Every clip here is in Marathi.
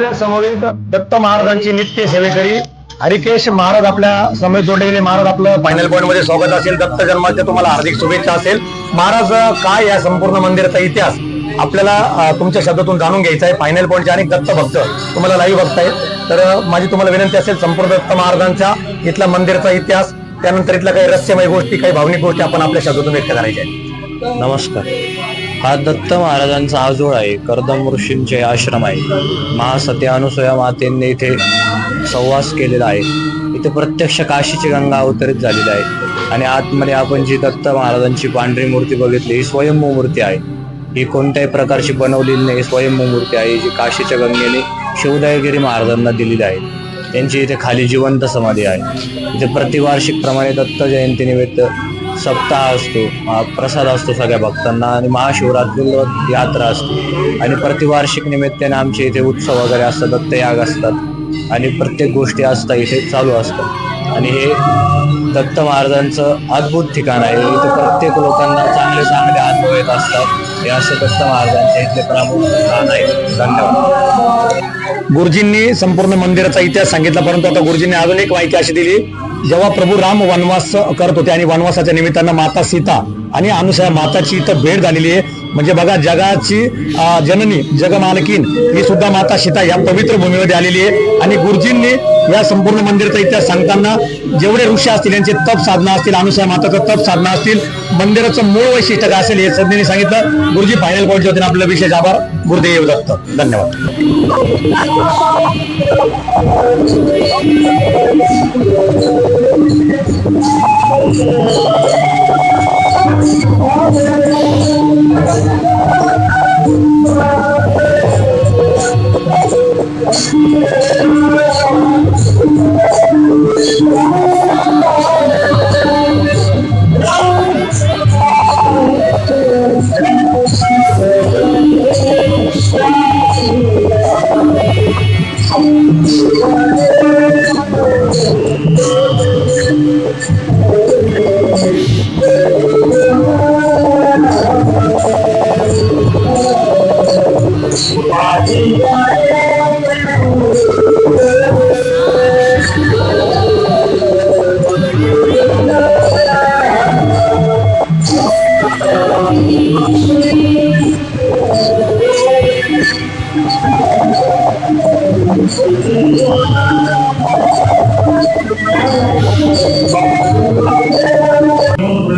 आपल्या समवेत दत्त महाराजांची नित्य सेवेकरी हरिकेश महाराज आपल्या समय जोडलेले महाराज आपलं फायनल पॉईंटमध्ये स्वागत असेल. दत्त जन्माच्या तुम्हाला हार्दिक शुभेच्छा असेल. महाराज काय या संपूर्ण मंदिराचा इतिहास आपल्याला तुमच्या शब्दातून जाणून घ्यायचा आहे. फायनल पॉईंटचे अनेक दत्त भक्त. तुम्हाला लाईव्ह बघताय. तर माझी तुम्हाला विनंती असेल संपूर्ण दत्त महाराजांच्या इथला मंदिराचा इतिहास. त्यानंतर इथल्या काही रहस्यमय गोष्टी काही भावनिक गोष्टी आपण आपल्या शब्दातून व्यक्त करायच्या आहेत. नमस्कार. हा दत्त महाराजांचा आजोळ आहे. कर्दम ऋषींचे आश्रम आहे. महासत्या अनुसया मातेंनी इथे संवास केलेला आहे. इथे प्रत्यक्ष काशीची गंगा अवतरित झालेली आहे. आणि आतमध्ये आपण जी दत्त महाराजांची पांढरी मूर्ती बघितली ही स्वयंभू मूर्ती आहे. ही कोणत्याही प्रकारची बनवलेली नाही. स्वयंभू मूर्ती आहे जी काशीच्या गंगेने शिवदयगिरी महाराजांना दिलेली आहे. त्यांची इथे खाली जिवंत समाधी आहे. इथे प्रतिवार्षिक प्रमाणे दत्त जयंतीनिमित्त सप्ताह असतो प्रसाद असतो सगळ्या भक्तांना आणि महाशिवरात्री यात्रा असते. आणि प्रतिवार्षिक निमित्ताने आमचे इथे उत्सव वगैरे असतात दत्तयाग असतात. आणि प्रत्येक गोष्टी असतात इथे चालू असतात. आणि हे दत्त महाराजांचं अद्भुत ठिकाण आहे. इथे प्रत्येक लोकांना चांगले चांगले अनुभव येत असतात. हे असे दत्त महाराजांचे इथले प्रमुख स्थान आहे. धन्यवाद. गुरुजींनी संपूर्ण मंदिराचा इतिहास सांगितला परंतु आता गुरुजींनी अजून एक माहिती अशी दिली. जेव्हा प्रभू राम वनवास करत होते आणि वनवासाच्या निमित्तानं माता सीता आणि अनुसया माताची इथं भेट झालेली आहे. म्हणजे बघा जगाची जननी जगमालकीन ही सुद्धा माता सीता या पवित्र भूमीमध्ये आलेली आहे. आणि गुरुजींनी या संपूर्ण मंदिराचा इतिहास सांगताना जेवढे ऋषी असतील यांचे तप साधना असतील अनुसया माताचं तप साधना असतील मंदिराचं मूळ वैशिष्ट्य काय असेल हे सज्ञांनी सांगितलं. गुरुजी फायनल पॉईंटचे होते आपलं विशेष आभार. गुरुदेव दत्त. धन्यवाद. Thank you.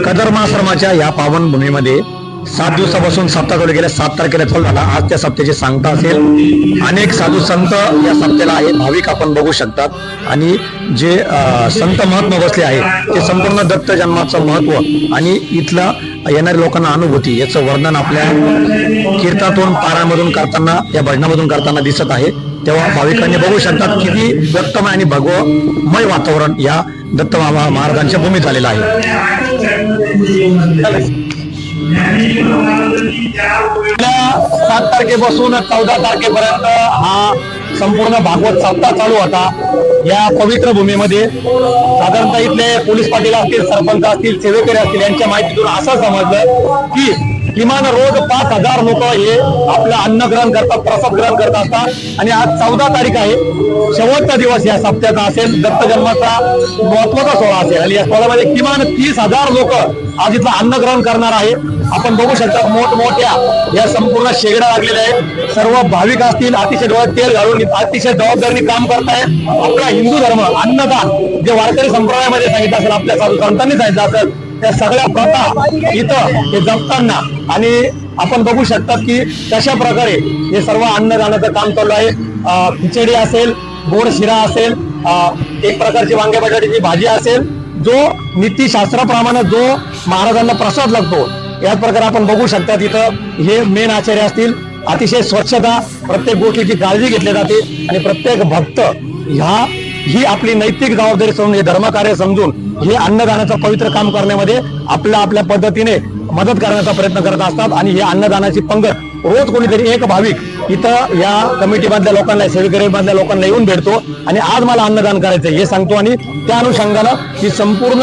कदर्माश्रमाच्या या पावन भूमीमध्ये सात दिवसापासून सप्ताह चालू गेल्या सात तारखेला चालू झाला. आज त्या सप्त्याची सांगता असेल. अनेक साधू संत या सप्त्याला आहे भाविक आपण बघू शकतात. आणि जे संत महात्मा बसले आहेत ते संपूर्ण दत्त जन्माचं महत्त्व आणि इथलं येणाऱ्या लोकांना अनुभूती याचं वर्णन आपल्या कीर्तातून पारामधून करताना या भजनामधून करताना दिसत आहे. तेव्हा भाविकांनी बघू शकतात किती दत्तमय आणि भगवमय वातावरण या दत्त महाराजांच्या भूमीत झालेला आहे. सात तारखेपासून चौदा तारखेपर्यंत हा संपूर्ण भागवत सप्ताह चालू होता. या पवित्र भूमीमध्ये साधारणतः इथले पोलीस पाटील असतील सरपंच असतील सेवेकरी असतील यांच्या माहितीतून असं समजलं की किमान रोज पाच हजार लोक हे आपलं अन्न ग्रहण करतात प्रसाद ग्रहण करत असतात आणि आज चौदा तारीख आहे. शेवटचा दिवस या सप्त्याचा असेल. दत्त जन्माचा महत्त्वाचा सोहळा असेल. आणि या सोहळ्यामध्ये किमान तीस हजार लोक आज इथलं अन्न ग्रहण करणार आहे. आपण बघू शकता मोठमोठ्या या संपूर्ण शेगड्या लागलेल्या आहेत. सर्व भाविक असतील अतिशय डोळ्यात तेल घालून अतिशय जबाबदारीने काम करतायत. आपला हिंदू धर्म अन्नदान जे वारकरी संप्रदायामध्ये सांगितलं असेल आपल्या साधू संतांनी सांगितलं असेल त्या सगळ्या प्रथा इथं हे जपताना आणि आपण बघू शकतात की कशा प्रकारे हे सर्व अन्नदानाचं काम चालू आहे. खिचडी असेल गोड शिरा असेल एक प्रकारची वांग्या बटाट्याची भाजी असेल जो नीतीशास्त्राप्रमाणे जो महाराजांना प्रसाद लागतो याच प्रकारे आपण बघू शकता तिथं हे मेन आचार्य असतील. अतिशय स्वच्छता प्रत्येक गोष्टीची काळजी घेतली जाते आणि प्रत्येक भक्त ह्या ही आपली नैतिक जबाबदारी समजून हे धर्मकार्य समजून हे अन्नदानाचं पवित्र काम करण्यामध्ये आपल्या आपल्या पद्धतीने मदत करण्याचा प्रयत्न करत असतात आणि हे अन्नदानाची पंगत रोज कोणीतरी एक भाविक इथं या कमिटी मधल्या लोकांना सेवेकरीमधल्या लोकांना येऊन भेटतो आणि आज मला अन्नदान करायचं हे सांगतो आणि त्या अनुषंगानं ही संपूर्ण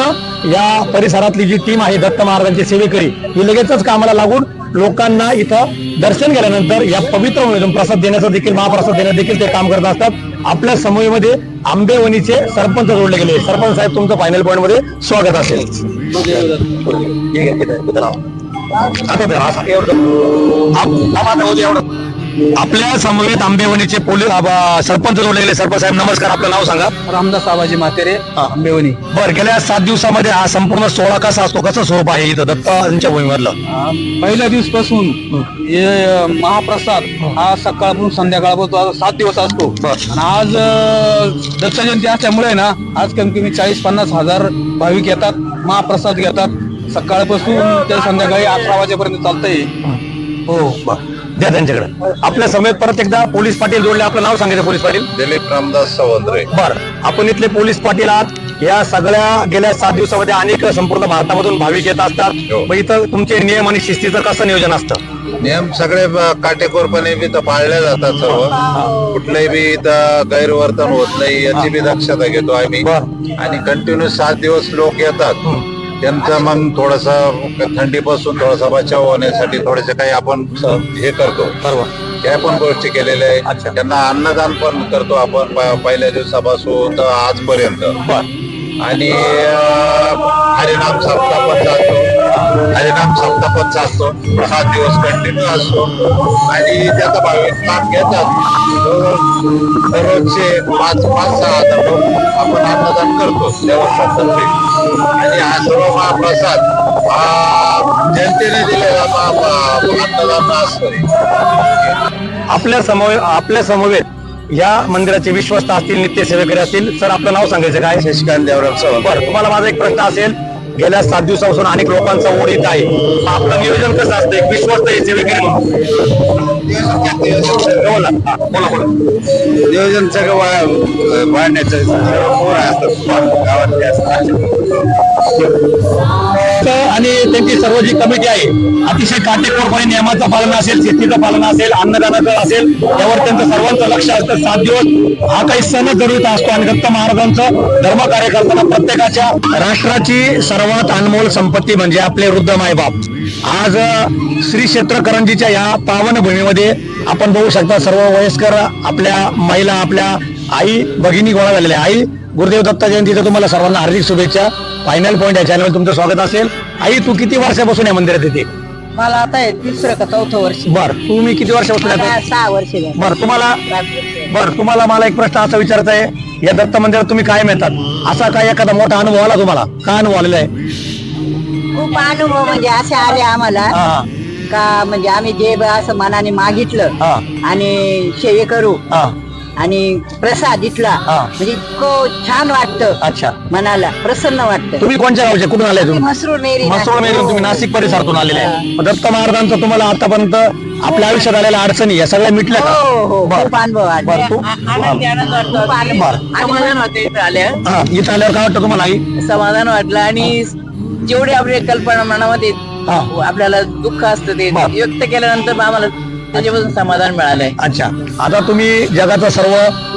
या परिसरातली जी टीम आहे दत्त महाराजांची सेवेकरी ही लगेचच कामाला लागून लोकांना इथं दर्शन केल्यानंतर या पवित्र भूमीतून प्रसाद देण्याचं देखील महाप्रसाद देण्यात देखील ते काम करत असतात. आपल्या समूहामध्ये आंबेवणीचे सरपंच जोडले गेले. सरपंच साहेब तुमचं फायनल पॉईंटमध्ये स्वागत असेल. हे घ्या, इथं, इथं राहा. आता ते राहा, एवढं. आप- थांबा, आता होऊ दे एवढं. आपल्या समवेत आंबेवणीचे पोलीस सरपंच जोडले गेले सरपंच साहेब नमस्कार. आपलं नाव सांगा. रामदास आबाजी मातेरे आंबेवणी. बर गेल्या सात दिवसामध्ये हा संपूर्ण सोहळा कसा असतो? कसं स्वरूप आहे इथं दत्तांच्या भूमीमधलं? पहिल्या दिवसपासून हे महाप्रसाद हा सकाळपासून संध्याकाळपासून आज सात दिवस असतो. आणि आज दत्त जयंती असल्यामुळे ना आज कमी कमी चाळीस पन्नास हजार भाविक येतात महाप्रसाद घेतात. सकाळपासून ते संध्याकाळी अकरा वाजेपर्यंत चालतंय. हो. बर. द्या त्यांच्याकडे. आपल्या समेत परत एकदा पोलीस पाटील जोडले. आपलं नाव सांगायचं पोलीस पाटील. दिलीप रामदास सावंतरे बर. आपण इथले पोलीस पाटील आहात. या सगळ्या गेल्या सात दिवसामध्ये अनेक संपूर्ण भारतामधून भाविक येत असतात. हो. मग इथं तुमचे नियम आणि शिस्तीचं कसं नियोजन असतं? नियम सगळे ब- काटेकोरपणे बी इथं पाळले जातात सर्व. कुठलंही बी इथं गैरवर्तन होत नाही याची बी दक्षता घेतो आम्ही. बर. आणि कंटिन्यू सात दिवस लोक येतात. त्यांचं मग थोडस थंडीपासून थोडासा बचाव होण्यासाठी थोडेसे काही आपण हे करतो. त्या पण गोष्टी केलेल्या अच्छा. आहे त्यांना अन्नदान पण करतो आपण पहिल्या दिवसापासून तर आजपर्यंत. आणि हरिनाम सप्ताह पण चालतो पण चालतो सात दिवस कंटिन्यू असतो आणि त्याचा भाविक लाभ घेतात दररोज- दररोजचे पाच पाच सहा हजार लोक आपण अन्नदान करतो देवस्थानतर्फे आणि हा सर्व महाप्रसाद हा जनतेने दिलेला अन्नदान असतो आपल्या समवे आपल्या समवेत या मंदिराचे विश्वस्त असतील नित्यसेवेकरी असतील सर आपलं नाव सांगायचं काय? शशिकांत देवराम सावंत बरं तुम्हाला माझा एक प्रश्न असेल गेल्या सात दिवसापासून अनेक लोकांचा ओढ येत आहे. आपलं नियोजन कसं असतं? एक विश्वस्त बोला. बोला बोला. नियोजन सगळं वाढण्याचं आणि त्यांची सर्व जी कमिटी आहे अतिशय काटेकोरपणे नियमाचं पालन असेल शिस्तीचं पालन असेल अन्नदानाचं असेल यावर त्यांचं सर्वांचं लक्ष असतं. सात दिवस हा काही सण जरुरीत असतो. आणि दत्त महाराजांचं धर्म कार्य करताना प्रत्येकाच्या राष्ट्राची सर्वात अनमोल संपत्ती म्हणजे आपले वृद्ध मायबाप आज श्री क्षेत्र करंजीच्या या पावन भूमीमध्ये आपण बघू शकता सर्व वयस्कर आपल्या महिला आपल्या आई भगिनी गोळा झालेल्या. आई गुरुदेव दत्त जयंतीचं तुम्हाला सर्वांना हार्दिक शुभेच्छा फायनल पॉईंट या चॅनल तुमचं स्वागत असेल आई तू किती वर्षापासून या मंदिरात येते मला आता आहे तिसरं का चौथं वर्ष बर तुम्ही किती वर्षापासून येते सहा वर्ष झाली. बर तुम्हाला वर्ष. बर तुम्हाला मला एक प्रश्न असा विचारायचा आहे या दत्त मंदिरात तुम्ही कायम येतात. असा काय एखादा मोठा अनुभव आला तुम्हाला? काय अनुभव आलेला आहे? खूप अनुभव म्हणजे असे आले आम्हाला. हा. का म्हणजे आम्ही जे ब- असं मनाने मागितलं हा. आणि सेवे करू हा. आणि प्रसाद इथला हा. म्हणजे इतकं छान वाटतं अच्छा. मनाला प्रसन्न वाटतं. तुम्ही कोणत्या गावचे? कुठून आले तुम्ही? मसरूळ मेरी मसोळ मेरून तुम्ही नाशिक परिसरातून आलेले आहे. दत्त महाराजांचं तुम्हाला आतापर्यंत आपल्या आयुष्यात आलेल्या अडचणी या सगळ्या मिटल्या का? हो हो. बर. खूप अनुभव आले. बर, तू? आनंदी आनंद वाटतो. खूप आनंद. बर. समाधान होते इथं आल्यावर? हा. इथं आल्यावर काय वाटतं तुम्हाला आई? समाधान वाटलं आणि जेवढे आपले कल्पना मनामध्ये हा. आपल्याला दुःख असतं ते बर. व्यक्त केल्यानंतर आम्हाला त्याच्यापासून समाधान मिळालंय. अच्छा. आता तुम्ही जगाचा सर्व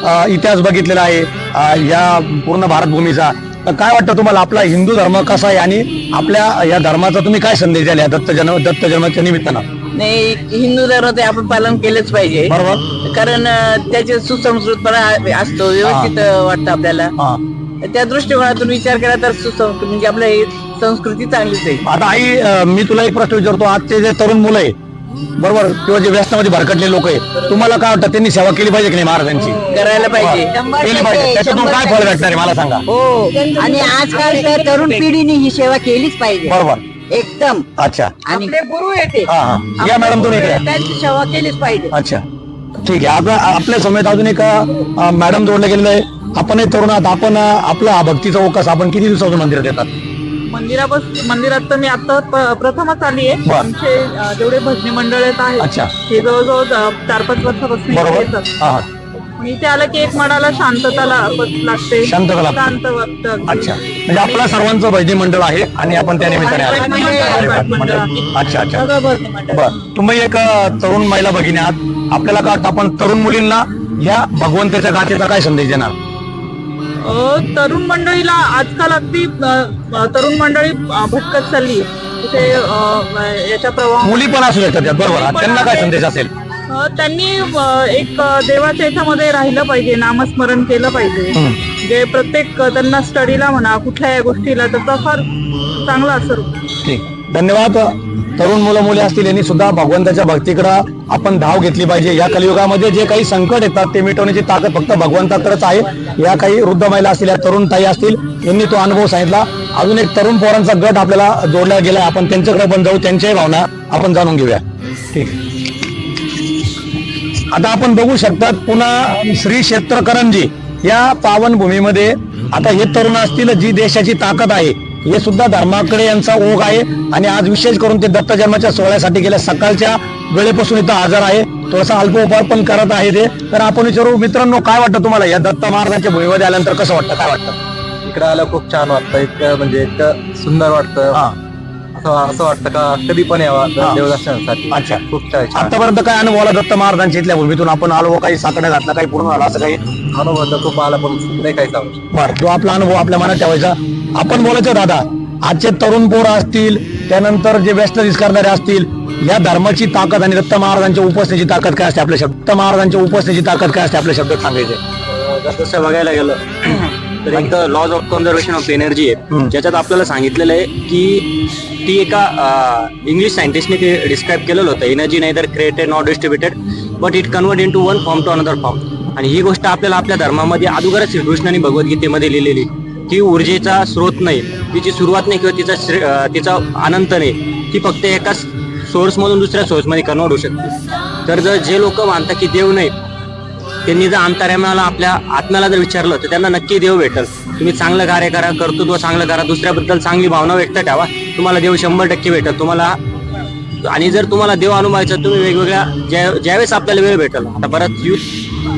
अ, इतिहास बघितलेला आहे अ, या पूर्ण भारतभूमीचा. तर काय वाटतं तुम्हाला आपला हिंदू धर्म कसा आहे आणि आपल्या या धर्माचा तुम्ही काय संदेश द्याल या दत्त जन्म दत्त जन्माच्या निमित्तानं? नाही हिंदू धर्म ते आपण पालन केलंच पाहिजे. बरोबर. कारण अं, त्याचे सुसंस्कृतपणा असतो व्यवस्थित अं, वाटतं आपल्याला. हा. त्या दृष्टिकोनातून विचार केला तर सुसंस्कृत म्हणजे आपलं हे संस्कृती चांगलीच आहे. आता आई अ, मी तुला एक प्रश्न विचारतो. आजचे जे तरुण मुलं आहे बरोबर किंवा जे व्यसनामध्ये भरकटले लोक आहे तुम्हाला काय वाटतं त्यांनी सेवा केली पाहिजे की नाही महाराजांची? करायला पाहिजे. केली पाहिजे. त्याच्यातून काय फळ भेटणार आहे मला सांगा. हो. आणि आजकाल तर तरुण पिढीने ही सेवा केलीच पाहिजे. बरोबर. एकदम. अच्छा. आणि गुरु येते हा हा. या मॅडम तुम्ही इकडे. त्यांची सेवा केलीच पाहिजे. अच्छा. ठीक आहे. आता आपल्या समेत अजून एक अ, मॅडम जोडले गेलेले आहे. आपण तरुण आहात आपण अ, आपला हा भक्तीचा ओकास आपण किती दिवसापासून मंदिरात येतात मंदिरापासून मंदिरात तर मी आता प- प्रथमच आली आहे. बर. आमचे अ, जेवढे भजनी मंडळ आहेत अच्छा. ते जवळजवळ अ, चार पाच वर्षापासून इथे बरोबर. येतात. हा हा. इथे आलं की एक मनाला शांतता ला- लागते. शांतता लागते. शांत वाटतं. अच्छा. म्हणजे आपलं सर्वांचं भजनी मंडळ आहे आणि आपण त्या निमित्ताने आले. अच्छा अच्छा. सगळं भजनी मंडळ. बर. तुम्ही एक अ, तरुण महिला भगिनी आहात. आपल्याला काय वाटतं आपण तरुण मुलींना या भगवंताच्या गाथेचा काय संदेश देणार? अ, तरुण मंडळीला आजकाल अगदी अ, अ, तरुण मंडळी अ, भटकत चालली अ, याच्या प्रवाह मुली पण असू शकतात त्यात बरोबर. त्यांना काय. संदेश असेल? त्यांनी एक देवाच्या याच्यामध्ये राहिलं पाहिजे नामस्मरण केलं पाहिजे. म्हणजे प्रत्येक त्यांना स्टडीला म्हणा कुठल्याही गोष्टीला त्याचा फार चांगला असर. ठीक. धन्यवाद. तरुण मुलं मुली असतील यांनी सुद्धा भगवंताच्या भक्तीकडं आपण धाव घेतली पाहिजे. या कलियुगामध्ये जे काही संकट येतात ते मिटवण्याची ताकद फक्त भगवंताकडेच आहे. या काही वृद्ध महिला असतील या तरुण ताई असतील यांनी तो अनुभव सांगितला. अजून एक तरुण पोरांचा गट आपल्याला जोडला गेलाय. आपण त्यांच्याकडे पण जाऊ त्यांच्याही भावना आपण जाणून घेऊया. ठीक. आता आपण बघू शकतात पुन्हा श्री क्षेत्र करंजी या पावन भूमीमध्ये आता हे तरुण असतील जी देशाची ताकद आहे हे सुद्धा धर्माकडे यांचा ओघ आहे. आणि आज विशेष करून ते दत्त जन्माच्या सोहळ्यासाठी गेल्या सकाळच्या वेळेपासून इथं हजर आहे. थोडासा अल्पोपहार पण करत आहे ते. तर आपण विचारू मित्रांनो काय वाटतं तुम्हाला? या दत्त महाराजांच्या भूमीमध्ये आल्यानंतर कसं वाटतं? काय वाटतं? इकडे आलं खूप छान वाटतं. इतकं म्हणजे इतकं सुंदर वाटतं. हा. असं वाटतं का? कधी पण यावा. हा. देवदर्शनासाठी. अच्छा. खूप छान छान. आतापर्यंत काय अनुभव आला दत्त महाराजांच्या इथल्या भूमीतून? आपण आलो काही साकडे घातला काही पूर्ण झाला असं काही? अनुभव तर खूप आला पण नाही काही सांगू शकत. बर तो आपला अनुभव आपल्या मनात ठेवायचा. आपण बोलायचं दादा आजचे तरुण पोरं असतील त्यानंतर जे व्यस्त करणारे असतील या धर्माची ताकद आणि दत्त महाराजांच्या उपासनेची ताकद काय असते आपल्या शब्द दत्त महाराजांच्या उपासनेची ताकद काय असते आपल्या शब्दात सांगायचे जर तसं बघायला गेलं तर एक laws of conservation of energy. आहे ज्याच्यात आपल्याला सांगितलेलं आहे की ती एका इंग्लिश सायंटिस्टने ते डिस्क्राईब केलेलं होतं. एनर्जी नाही तर created not distributed but it convert into one form to another form आणि ही गोष्ट आपल्याला आपल्या धर्मामध्ये अगोदरच श्रीकृष्णाने भगवद्गीतेमध्ये लिहिलेली. ती ऊर्जेचा स्रोत नाही. तिची सुरुवात नाही किंवा तिचा तिचा अनंत नाही. ती फक्त एका सोर्स मधून दुसऱ्या सोर्समध्ये कन्वर्ट होऊ शकते. तर जर जे लोक मानतात की देव नाही त्यांनी जर अंतर्यामाला आपल्या आत्म्याला जर विचारलं तर त्यांना नक्की देव भेटल. तुम्ही चांगलं कार्य करा कर्तृत्व चांगलं करा दुसऱ्याबद्दल चांगली भावना व्यक्त ठेवा. तुम्हाला देव शंभर टक्के भेटल. तुम्हाला आणि जर तुम्हाला देव अनुभवायचा तुम्ही वेगवेगळ्या ज्या ज्यावेळेस आपल्याला वेळ भेटल आता परत युथ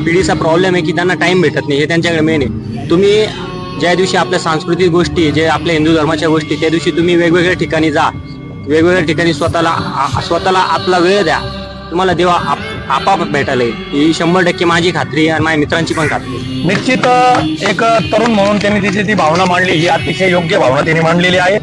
पिढीचा प्रॉब्लेम आहे की त्यांना टाइम भेटत नाही हे त्यांच्याकडे मेन आहे. तुम्ही ज्या दिवशी आपल्या सांस्कृतिक गोष्टी जे आपल्या हिंदू धर्माच्या गोष्टी त्या दिवशी तुम्ही वेगवेगळ्या ठिकाणी जा. वेगवेगळ्या ठिकाणी स्वतःला आ- स्वतःला आपला वेळ द्या. तुम्हाला देवा आप- आपाप भेटायला येईल. ही शंभर टक्के माझी खात्री आणि माझ्या मित्रांची पण खात्री निश्चित अ, एक तरुण म्हणून त्यांनी तिची ती भावना मांडली. ही अतिशय योग्य भावना त्यांनी मांडलेली आहे.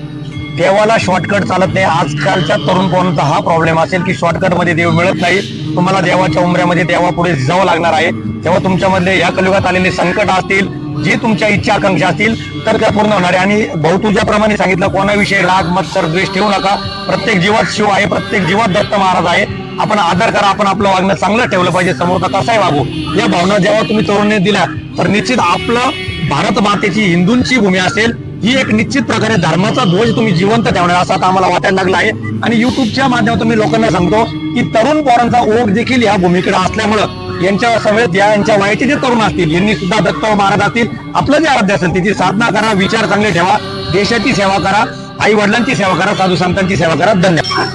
देवाला शॉर्टकट चालत नाही. आजकालच्या तरुण पोरांचा हा प्रॉब्लेम असेल की शॉर्टकटमध्ये देव मिळत नाही. तुम्हाला देवाच्या उमऱ्यामध्ये देवापुढे जावं लागणार आहे. तेव्हा तुमच्यामधले या कलियुगात आलेले संकट असतील जी तुमच्या इच्छा आकांक्षा असतील तर त्या पूर्ण होणार आहे. आणि भाऊ तुझ्याप्रमाणे सांगितलं कोणाविषयी राग मत्सर द्वेष ठेवू नका. प्रत्येक जीवात शिव आहे प्रत्येक जीवात दत्त महाराज आहे. आपण आदर करा आपण आपलं वागणं चांगलं ठेवलं पाहिजे समोरचा कसाही वागू. या भावना जेव्हा तुम्ही तरुणने दिल्या तर निश्चित आपलं भारत मातेची हिंदूंची भूमी असेल. ही एक निश्चित प्रकारे धर्माचा ध्वज तुम्ही जिवंत ठेवणार असं आता आम्हाला वाटायला लागला आहे. आणि युट्यूबच्या माध्यमातून मी लोकांना सांगतो की तरुण पोरांचा ओघ देखील या भूमीकडे असल्यामुळं यांच्या समेत या यांच्या वयाचे जे तरुण असतील यांनी सुद्धा दत्त महाराज असतील आपलं जे आराध्य असेल त्याची साधना करा विचार चांगले ठेवा देशाची सेवा करा. आई वडिलांची सेवा करा साधू संतांची सेवा करा. धन्यवाद.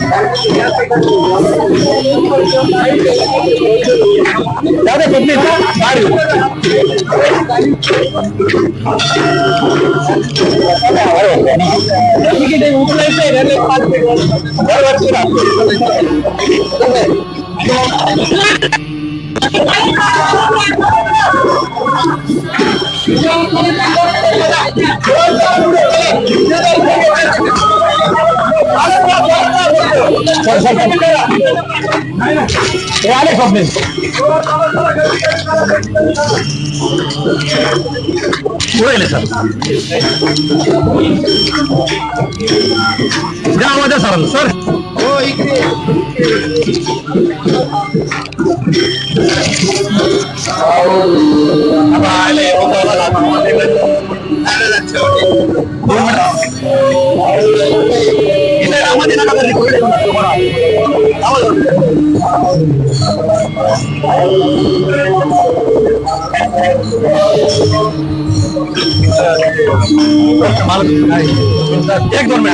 दादा, कुठली? बाहेर येऊ. बरोबर, शिरा. सर, सर, एक दोन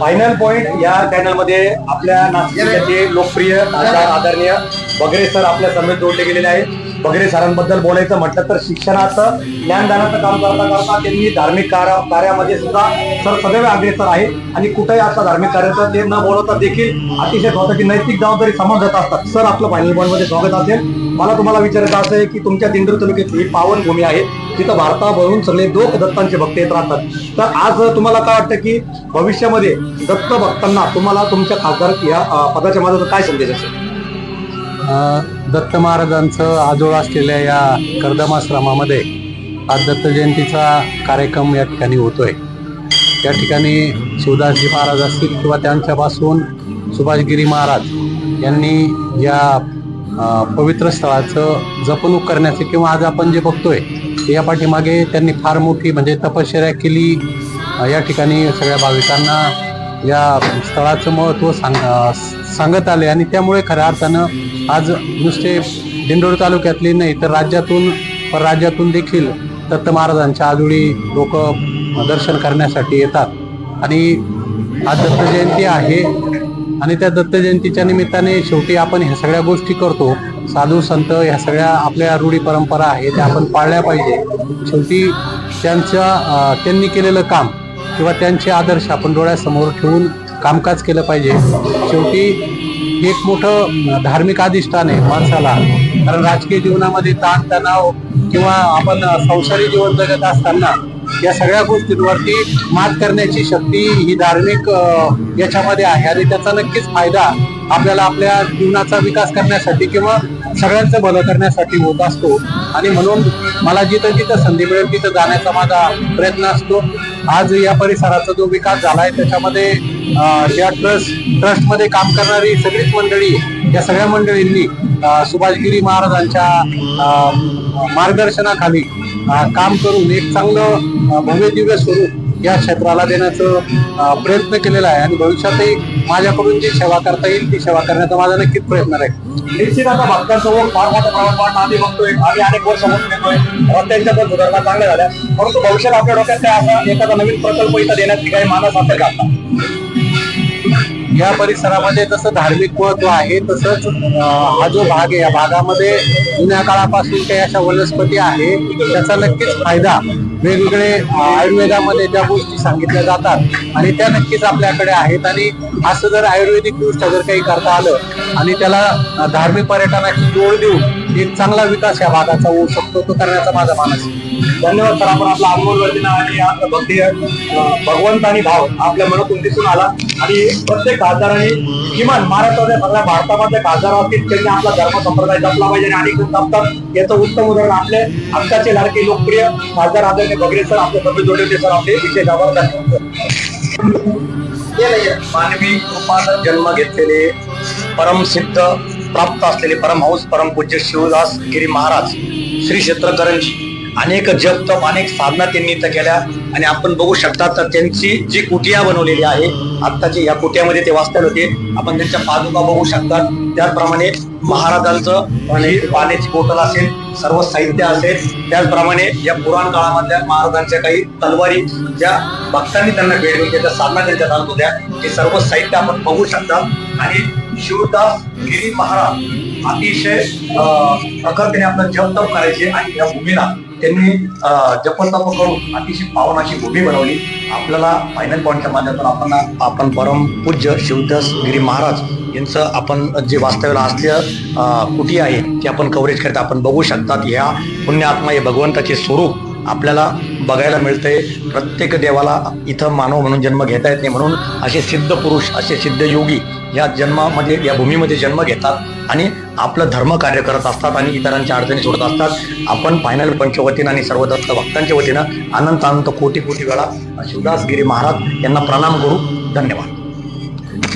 फायनल पॉइंट या चॅनलमध्ये आपल्या नाशिकचे लोकप्रिय आदरणीय वगैरे सर आपल्या समेत जोडले गेलेले आहेत. वगैरे सरांबद्दल बोलायचं म्हटलं तर शिक्षणाचं ज्ञानदानाचं काम करता करता त्यांनी धार्मिक कार्या कार्यामध्ये सुद्धा सर सदैव अग्रेसर आहे. आणि कुठेही असं धार्मिक कार्याचं ते न बोलवता देखील अतिशय स्वतःची नैतिक जबाबदारी समजत असतात. सर आपलं फायनल पॉईंट स्वागत असेल. मला तुम्हाला विचारायचं असं आहे की तुमच्या दिंडोरी तालुक्यात ही पावनभूमी आहे. तिथं भारताभरून सगळे लोक दत्तांचे भक्त येत राहतात. तर आज तुम्हाला काय वाटतं की भविष्यामध्ये दत्त भक्तांना तुम्हाला तुमच्या खासदार या पदाच्या माझा काय संदेश असेल? दत्त महाराजांचं आजोळ असलेल्या या कर्दमाश्रमामध्ये आज दत्त जयंतीचा कार्यक्रम या ठिकाणी होतो आहे त्या ठिकाणी शिवदासजी महाराज असतील किंवा त्यांच्यापासून सुभाषगिरी महाराज यांनी या पवित्र स्थळाचं जपणूक करण्याचे किंवा आज आपण जे बघतोय या पाठीमागे त्यांनी फार मोठी म्हणजे तपश्चर्या केली. या ठिकाणी सगळ्या भाविकांना या स्थळाचं महत्त्व सांग सांगत आले आणि त्यामुळे खऱ्या अर्थानं आज नुसते दिंडोर तालुक्यातले नाही तर राज्यातून परराज्यातून देखील दत्त महाराजांच्या आजोळी लोक दर्शन करण्यासाठी येतात. आणि आज दत्त जयंती आहे आणि त्या दत्त जयंतीच्या निमित्ताने शेवटी आपण ह्या सगळ्या गोष्टी करतो. साधू संत ह्या सगळ्या आपल्या रूढी परंपरा आहे त्या आपण पाळल्या पाहिजे. शेवटी त्यांच्या त्यांनी केलेलं काम किंवा त्यांचे आदर्श आपण डोळ्यासमोर ठेवून कामकाज केलं पाहिजे. शेवटी एक मोठं धार्मिक अधिष्ठान आहे माणसाला. कारण राजकीय जीवनामध्ये ताणतणाव किंवा आपण संसारी जीवन जगत असताना या सगळ्या गोष्टींवरती मात करण्याची शक्ती ही धार्मिक याच्यामध्ये आहे. आणि त्याचा नक्कीच फायदा आपल्याला आपल्या जीवनाचा विकास करण्यासाठी किंवा सगळ्यांचं भलं करण्यासाठी होत असतो. आणि म्हणून मला जिथं जिथं संधी मिळेल तिथं जाण्याचा माझा प्रयत्न असतो. आज या परिसराचा जो विकास झाला आहे त्याच्यामध्ये या ट्रस्ट ट्रस्टमध्ये काम करणारी सगळीच मंडळी या सगळ्या मंडळींनी सुभाषगिरी महाराजांच्या मार्गदर्शनाखाली काम करून एक चांगलं भव्यदिव्य भव्य दिव्य स्वरूप या क्षेत्राला देण्याचं प्रयत्न केलेला आहे आणि भविष्यातही माझ्याकडून जी सेवा करता येईल ती सेवा करण्याचा माझा नक्कीच प्रयत्न राहील. निश्चित आता भक्तांसमोर ओघ फार मोठ्या प्रमाणात आम्ही बघतोय आम्ही अनेक वर्ष म्हणून येतोय रस्त्यांच्या पण सुधारणा चांगल्या झाल्या. परंतु भविष्यात आपल्या डोक्यात काय असा एखादा नवीन प्रकल्प इथं देण्याची काही मानस असेल का आता? या परिसरामध्ये जसं धार्मिक महत्त्व आहे तसंच हा जो भाग आहे या भागामध्ये जुन्या काळापासून काही अशा वनस्पती आहे त्याचा नक्कीच फायदा वेगवेगळे आयुर्वेदामध्ये ज्या गोष्टी सांगितल्या जातात आणि त्या नक्कीच आपल्याकडे आहेत आणि असं जर आयुर्वेदिक दृष्ट्या जर काही करता आलं आणि त्याला धार्मिक पर्यटनाची जोड देऊन एक चांगला विकास या भागाचा होऊ शकतो तो करण्याचा माझा मानस धन्यवाद सर आपण आपला अनमोल आणि भक्ती भगवंत आणि भाव आपल्या मनातून दिसून आला. आणि प्रत्येक खासदारांनी किमान महाराष्ट्राच्या सगळ्या भारतामध्ये खासदार असतील त्यांनी आपला धर्म संप्रदाय जपला पाहिजे आणि अनेक जपतात. याचं उत्तम उदाहरण आपले आत्ताचे लाडके लोकप्रिय खासदार आदरणीय बगरे सर आपले कपिल जोडले सर आपले विशेष आभार मानवी रूपानं जन्म घेतलेले परमसिद्ध प्राप्त असलेले परमहंस परमपूज्य शिवदास गिरी महाराज श्री क्षेत्रकरंजी. अनेक जप तप अनेक साधना त्यांनी इथं केल्या. आणि आपण बघू शकता तर त्यांची जी कुटिया बनवलेली आहे आत्ताची या कुटियामध्ये ते वाचता होते. आपण त्यांच्या पादुका बघू शकतात त्याचप्रमाणे महाराजांचं आणि पाण्याची बोटल असेल सर्व साहित्य असेल त्याचप्रमाणे या पुराण काळामधल्या महाराजांच्या काही तलवारी ज्या भक्तांनी त्यांना भेट दिली त्याच्या साधना त्यांच्या हातात होत्या ते सर्व साहित्य आपण बघू शकता. आणि शिवदास गिरी महाराज अतिशय प्रकर्तीने आपलं जप तप करायचे आणि या भूमीला त्यांनी अं, पकडून करून अतिशय पावनाची भूमी बनवली. आपल्याला फायनल पॉईंटच्या माध्यमातून आपण आपण परम पूज्य शिवदास गिरी महाराज यांचं आपण जे वास्तव्याला असलेलं कुटी आहे ते आपण कव्हरेज करता आपण बघू शकतात. ह्या पुण्यात्मा हे भगवंताचे स्वरूप आपल्याला बघायला मिळते. प्रत्येक देवाला इथं मानव म्हणून जन्म घेता येत नाही म्हणून असे सिद्ध पुरुष असे सिद्ध योगी या जन्मामध्ये या भूमीमध्ये जन्म घेतात आणि आपलं धर्म कार्य करत असतात आणि इतरांच्या अडचणी सोडत असतात. आपण फायनल पंचच्या वतीनं आणि सर्व दत्त भक्तांच्या वतीनं अनंत अनंत कोटी कोटी वेळा शिवदास गिरी महाराज यांना प्रणाम करू. धन्यवाद.